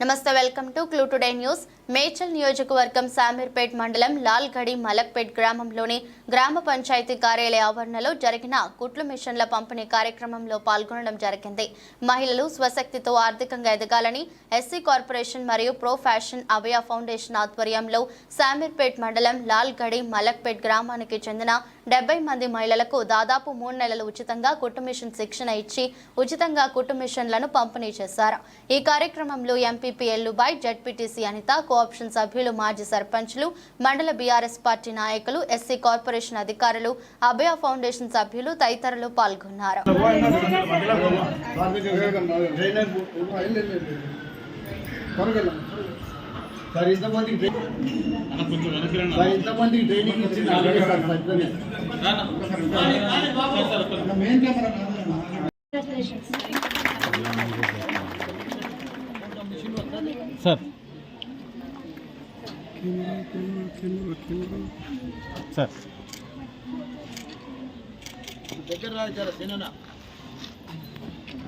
నమస్తే welcome to clue today news. Medchal నియోజకవర్గం శామీర్పేట్ మండలం లాల్గడి మలక్పేట్ గ్రామంలోని గ్రామ పంచాయతీ కార్యాలయ ఆవరణలో జరిగిన కుట్లు మిషన్ల పంపిణీ కార్యక్రమంలో పాల్గొనడం జరిగింది. మహిళలు స్వశక్తితో ఆర్థికంగా ఎదగాలని ఎస్సీ కార్పొరేషన్ మరియు ప్రో ఫ్యాషన్ అభయ ఫౌండేషన్ ఆధ్వర్యంలో శామీర్పేట్ మండలం లాల్గడి మలక్పేట్ గ్రామానికి చెందిన డెబ్బై మంది మహిళలకు దాదాపు మూడు నెలలు ఉచితంగా కుట్టు మిషన్ శిక్షణ ఇచ్చి ఉచితంగా కుట్టు మిషన్లను పంపిణీ చేశారు. ఈ కార్యక్రమంలో MPP Ellubai ZPTC Anitha cooption సభ్యులు మాజీ సర్పంచ్లు మండల బీఆర్ఎస్ పార్టీ నాయకులు ఎస్సీ కార్పొరేషన్ అధికారులు అభయ ఫౌండేషన్ సభ్యులు తదితరులు పాల్గొన్నారు. సార్ ఇంతమందికి ట్రై- సార్ ఇంతమందికి ట్రైనింగ్ ఇచ్చింది ఆల్రెడీ సార్ సత్యమే. సార్ సార్ దగ్గర రా జర సిననా.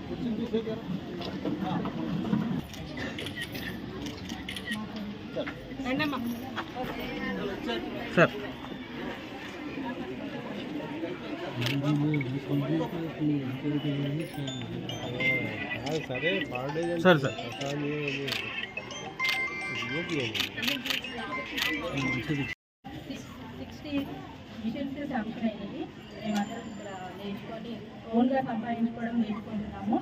కూర్చుని sir. Sir sir. Sixty machines sanction మేమందరం ఇక్కడ నేర్చుకొని ఓన్గా సంపాదించుకోవడం నేర్చుకుంటున్నాము.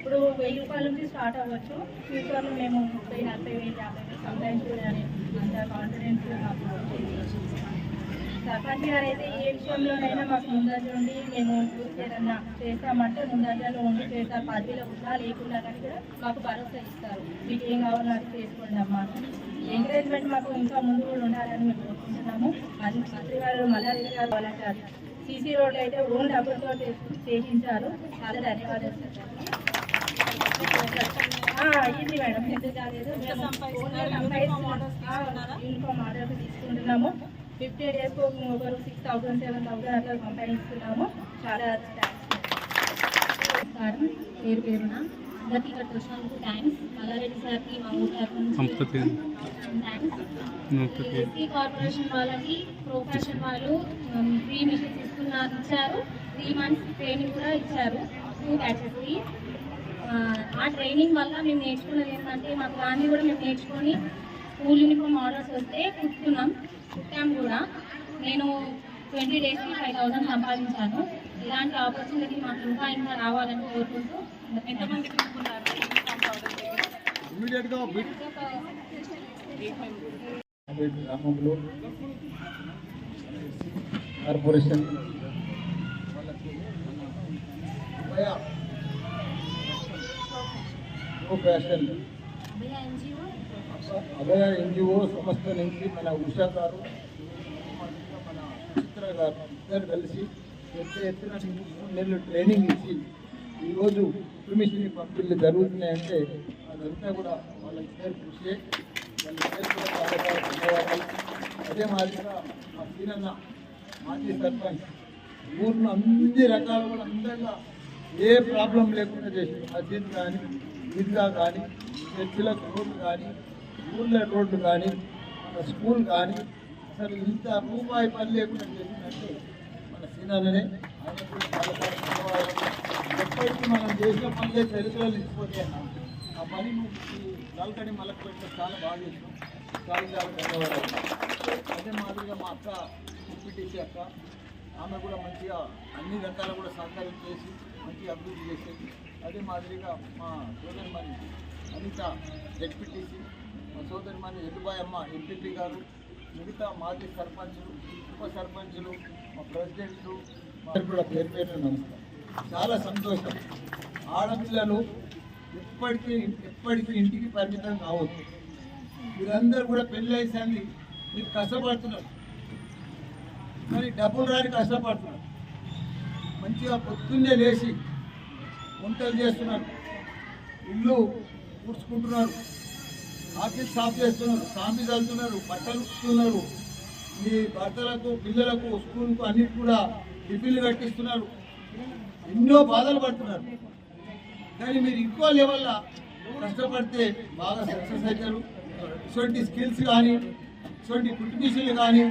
ఇప్పుడు వెయ్యి రూపాయల నుంచి స్టార్ట్ అవ్వచ్చు. ఫ్యూచర్లో మేము ముప్పై నలభై వేలు యాభై వేలు సంపాదించుకోవాలని అంత కాన్ఫిడెన్స్ మాకు సర్పంచ్ గారు అయితే ఏ విషయంలోనైనా మాకు ముందంజ ఉండి మేము ఏదన్నా చేస్తామంటే ముందంజలో ఉండి చేస్తారు పదవిలో ఉన్నా లేకున్నా కానీ కూడా మాకు భరోసా ఇస్తారు. మీకు ఏం కావాలో అది చేసుకోండి అమ్మా. ఎంకరేజ్మెంట్ మాకు ఇంకా ముందు కూడా ఉండాలని మేము కోరుకుంటున్నాము. అది మంత్రి గారు మల్లారెడ్డి గారు వాళ్ళంటారు సీసీ రోడ్లు అయితే ఓన్ డబ్బులతో చే- చాలా ధన్యవాదాలు సార్ ఆ, అయ్యింది మేడం. యూనిఫామ్ తీసుకుంటున్నాము. ఫిఫ్టీ డేస్ ఒకరు సిక్స్ థౌసండ్ సెవెన్ థౌసండ్ అట్లా సంపాదిస్తున్నాము. చాలా నమస్కారం పేరు పేరున అందరికీ ఇక్కడికి వచ్చినందుకు థ్యాంక్స్. మల్లారెడ్డి సార్కి మా ఊరి తరఫు నుంచి Sampathi thanks. Sampathi SC corporation వాళ్ళకి ప్రొఫెషన్ వాళ్ళు ఫ్రీ మిషన్స్ ఇస్తున్నారు ఇచ్చారు. త్రీ మంత్స్ ట్రైనింగ్ కూడా ఇచ్చారు. టూ బ్యాచెస్కి ఆ ట్రైనింగ్ వల్ల మేము నేర్చుకున్నది ఏంటంటే మాకు దాన్ని కూడా మేము నేర్చుకొని స్కూల్ యూనిఫామ్ ఆర్డర్స్ వస్తే కుట్టుకున్నాం కుట్టాం కూడా. నేను ట్వంటీ డేస్కి ఫైవ్ థౌసండ్ సంపాదించాను. ఇలాంటి ఆపర్చునిటీ మాకు ఇంకా ఇంకా రావాలని కోరుకుంటూ ఎంతమంది గ్రామంలో కార్పొరేషన్. ఫ్యాషన్ అభయ ఎన్జిఓ. సంస్థ నుంచి మన ఉషా గారు మన చిత్ర గారు ఇద్దరు కలిసి పెద్ద ఎత్తున నెలలు ట్రైనింగ్ ఇచ్చి ఈరోజు మిషన్ పంపిణీలు జరుగుతున్నాయంటే అదంతా కూడా వాళ్ళ ఇద్దరు కృషి వాళ్ళ ఇద్దరు కూడా చాలా చాలా ధన్యవాదాలు అదే మాదిరిగా మా సీనన్న మాజీ సర్పంచ్ ఊరిలో అన్ని రకాలు కూడా అందరిగా ఏ ప్రాబ్లం లేకుండా చేసి మస్జిద్ కానీ ఈద్గా కానీ చర్చిలకు రోడ్లు కానీ ఊళ్ళ రోడ్లు కానీ మన స్కూల్ కానీ అసలు ఇంత రూపాయి పని లేకుండా చేసినట్టు మన సీనాలనే. చాలా ఎప్పటికీ మనం చేసిన పనులే చరిత్రలో నిలిచిపోతే ఆ పని నల్కడి మలక పెట్టిన చాలా బాగా చేసినాం చాలా చాలా ధన్యవాదాలు. అదే మాదిరిగా మా అక్క ఎంపీటీసీ అక్క ఆమె కూడా మంచిగా అన్ని రకాల కూడా సహకారం చేసి మంచిగా అభివృద్ధి చేసేది. అదే మాదిరిగా మా సోదరి అనిత జడ్పీటీసీ మా సోదరి మరి ఎల్లుబాయ్ అమ్మ ఎంపీపీ గారు మిగతా మాజీ సర్పంచులు ఉప సర్పంచులు మా ప్రెసిడెంట్లు అందరికీ కూడా పేరు పేరు నమస్కారం. చాలా సంతోషం. ఆడపిల్లలు ఎప్పటికీ ఎప్పటికీ ఇంటికి పరిమితం కావద్దు. మీరందరూ కూడా పెళ్ళి అయ్యింది మీరు కష్టపడుతున్నారు. కానీ డబ్బులు రాని కష్టపడుతున్నారు. మంచిగా పొద్దున్నే లేచి వంటలు చేస్తున్నారు. ఇల్లు కూర్చుకుంటున్నారు ఆఫీస్ సాఫ్ చేస్తున్నారు. సాంపి చల్లుతున్నారు బట్టలు ఉతుకుతున్నారు. మీ భర్తలకు పిల్లలకు స్కూల్కు అన్నిటి కూడా టిఫిన్లు కట్టిస్తున్నారు. ఎన్నో బాధలు పడుతున్నారు. కానీ మీరు ఇంకో లెవెల్లో కష్టపడితే బాగా సక్సెస్ అవుతారు. ఇటువంటి స్కిల్స్ కానీ ఇటువంటి కుటుంబీషన్లు కానీ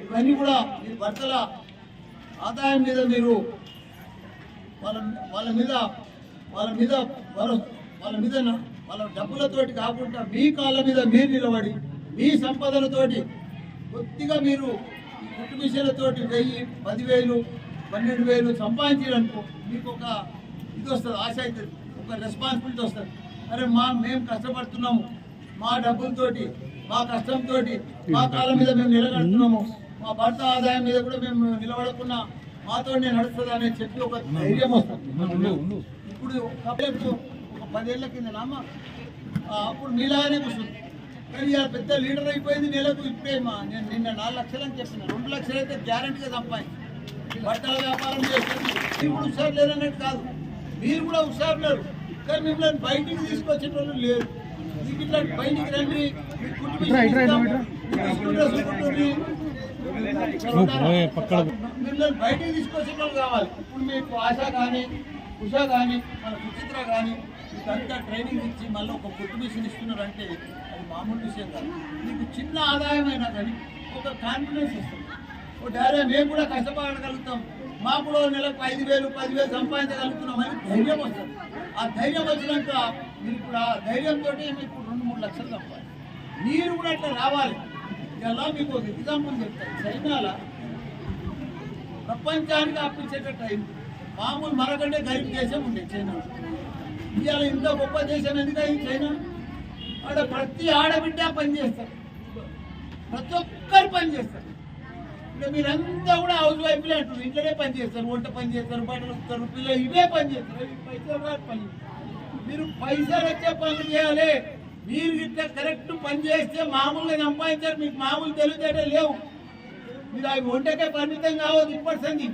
ఇవన్నీ కూడా మీ భర్తల ఆదాయం మీద మీరు వాళ్ళ వాళ్ళ మీద వాళ్ళ మీద భరో- వాళ్ళ మీద వాళ్ళ డబ్బులతోటి కాకుండా మీ కాళ్ళ మీద మీరు నిలబడి మీ సంపదలతోటి కొద్దిగా మీరు ఈ వెయ్యి పదివేలు పన్నెండు వేలు సంపాదించారనుకో మీకు ఒక ఇది వస్తుంది ఆశ అవుతుంది ఒక రెస్పాన్సిబిలిటీ వస్తుంది. అరే మా మేము కష్టపడుతున్నాము మా డబ్బులతోటి మా కష్టంతో మా కాళ్ళ మీద మేము నిలబడుతున్నాము మా భర్త ఆదాయం మీద కూడా మేము నిలబడకుండా మాతో నేను నడుస్తుంది అని చెప్పి ఒక ధైర్యం వస్తుంది. ఇప్పుడు ఒక పదేళ్ళ కింద నామ అప్పుడు నీలాగానే కూర్చుంది. కానీ ఇలా పెద్ద లీడర్ అయిపోయింది నెలకు ఇప్పుడే మా నేను నిన్న నాలుగు లక్షలు అని చెప్పిన. రెండు లక్షలు అయితే గ్యారంటీగా సంపాదించి. బట్టల వ్యాపారం చేస్తుంది. ఇప్పుడు హుషారు లేరన్నట్టు కాదు. మీరు కూడా హుషారు లేరు. కానీ మిమ్మల్ని బయటికి తీసుకొచ్చేటోళ్ళు లేరు. మీకు ఇట్లా బయటికి రండి. మీ కుటుంబం మీరు మీ మిమ్మల్ని బయటికి తీసుకొచ్చే వాళ్ళు కావాలి ఇప్పుడు మీకు ఆశ కానీ ఉషా కానీ మన సుచిత్ర కానీ మీకంతా ట్రైనింగ్ ఇచ్చి మళ్ళీ ఒక ఫుడ్ మిషన్ ఇస్తున్నారంటే అది మామూలు విషయం కాదు. మీకు చిన్న ఆదాయం అయినా కానీ ఒక కాన్ఫిడెన్స్ ఇస్తుంది. ఓ డారే మేము కూడా కష్టపడగలుగుతాం. మా కూడా నెలకు ఐదు వేలు పదివేలు సంపాదించగలుగుతున్నాం అని ధైర్యం వస్తుంది. ఆ ధైర్యం వచ్చినాక మీరు ఇప్పుడు ఆ ధైర్యంతో మీకు రెండు మూడు లక్షలు సంపాదించాలి మీరు కూడా అట్లా రావాలి. ఇలా మీకు ఒక ఎగ్జాంపుల్ చెప్తాను. చైనాలో ప్రపంచానికి అప్పించేటట్టు అయింది మామూలు మనకంటే గరీబ్ దేశం ఉండే చైనా. ఇవాళ ఇంత గొప్ప దేశం ఎందుకు అయింది చైనా? ఆడ ప్రతి ఆడబిడ్డ పనిచేస్తారు ప్రతి ఒక్కరు పనిచేస్తారు ఇప్పుడు మీరంతా కూడా హౌస్ వైఫ్లే అంటారు ఇంట్లోనే పనిచేస్తారు వంట పని చేస్తారు బట్టలు వస్తారు పిల్లలు ఇవే పనిచేస్తారు పైసలు రాని పని. మీరు పైసలు వచ్చే పనులు చేయాలి. మీరు ఇట్లా కరెక్ట్ పని చేస్తే మామూలుగా సంపాదించారు మీకు మామూలు తెలివితేటలు లేవు. మీరు అవి వంటకే పరిమితం కావద్దు ఇప్పటి సంది.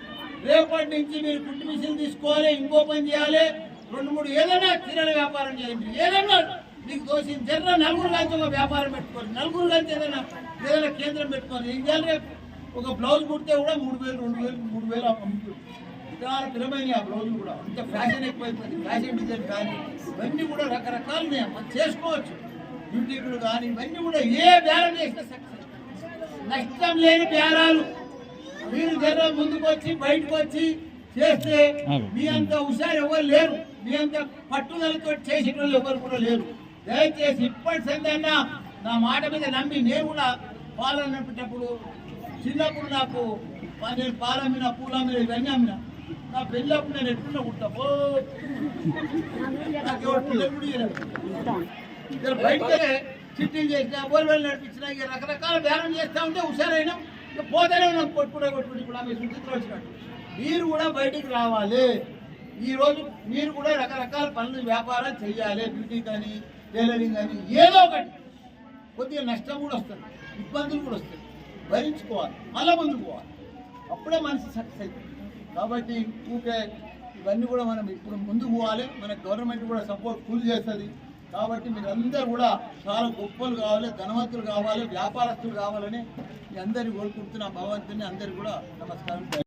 రేపటి నుంచి మీరు కుట్టు మిషన్ తీసుకోవాలి ఇంకో పని చేయాలి. రెండు మూడు ఏదైనా చీరల వ్యాపారం చేయండి. ఏదైనా మీకు దోషం జర నలుగురు కలిసి ఒక వ్యాపారం పెట్టుకోండి. నలుగురు కలిసి ఏదైనా ఏదైనా కేంద్రం పెట్టుకోండి. ఏం చేయాలి రేపు ఒక బ్లౌజ్ కుడితే కూడా మూడు వేలు రెండు వేలు మూడు వేలు అమ్ముతుంది చాలా పిలమైన ఆ బ్లౌజ్ కూడా. అంత ఫ్యాషన్ ఎక్కువైపోయింది. ఫ్యాషన్ డిజైన్ కానీ ఇవన్నీ కూడా రకరకాలు మనం చేసుకోవచ్చు. బ్యూటీకులు కానీ ఇవన్నీ కూడా ఏ బేరం చేసినా సక్సెస్ నష్టం లేని బేరాలు. మీరు జర ముందుకు వచ్చి బయటకు వచ్చి చేస్తే మీ అంత హుషారు ఎవరు లేరు. మీ అంత పట్టుదలతో చేసిన వాళ్ళు ఎవరు కూడా లేరు. దయచేసి ఇప్పటి సందన్నా నా మాట మీద నమ్మి నేను కూడా పాలన నడిపేటప్పుడు చిన్నప్పుడు నాకు నేను పాలు అమ్మిన పూలు అమ్మిన ఇవన్నీ అమ్మిన నా పెళ్ళప్పుడు నేను ఎట్లా కుట్టా నాకు ఎవరు పిల్లలు కూడా ఇయ్యలేదు. ఇక్కడ బయటకే చిట్టీలు చేసినా బోర్వెల్ నడిపించిన ఇక రకరకాల బేరం చేస్తా ఉంటే హుషారైనా ఇక పోతేనే ఉన్నాం కొట్టుకుంటే కొట్టుకుంటే ఇప్పుడు ఆమె సుచిత్ర వచ్చినట్టు మీరు కూడా బయటికి రావాలి. ఈరోజు మీరు కూడా రకరకాల పనులు వ్యాపారం చేయాలి బ్యూటీ కానీ టైలరింగ్ కానీ ఏదో ఒకటి. కొద్దిగా నష్టం కూడా వస్తుంది ఇబ్బందులు కూడా వస్తాయి. భరించుకోవాలి మళ్ళీ ముందుకు పోవాలి. అప్పుడే మనిషి సక్సెస్ అవుతుంది. కాబట్టి ఊకే ఇవన్నీ కూడా మనం ఇప్పుడు ముందుకు పోవాలి. మన గవర్నమెంట్ కూడా సపోర్ట్ ఫుల్ చేస్తుంది. కాబట్టి మీరందరూ కూడా చాలా గొప్పలు కావాలి ధనవంతులు కావాలి వ్యాపారస్తులు కావాలని అందరినీ కోరుకుంటున్నా భగవంతుని అందరికీ కూడా నమస్కారం.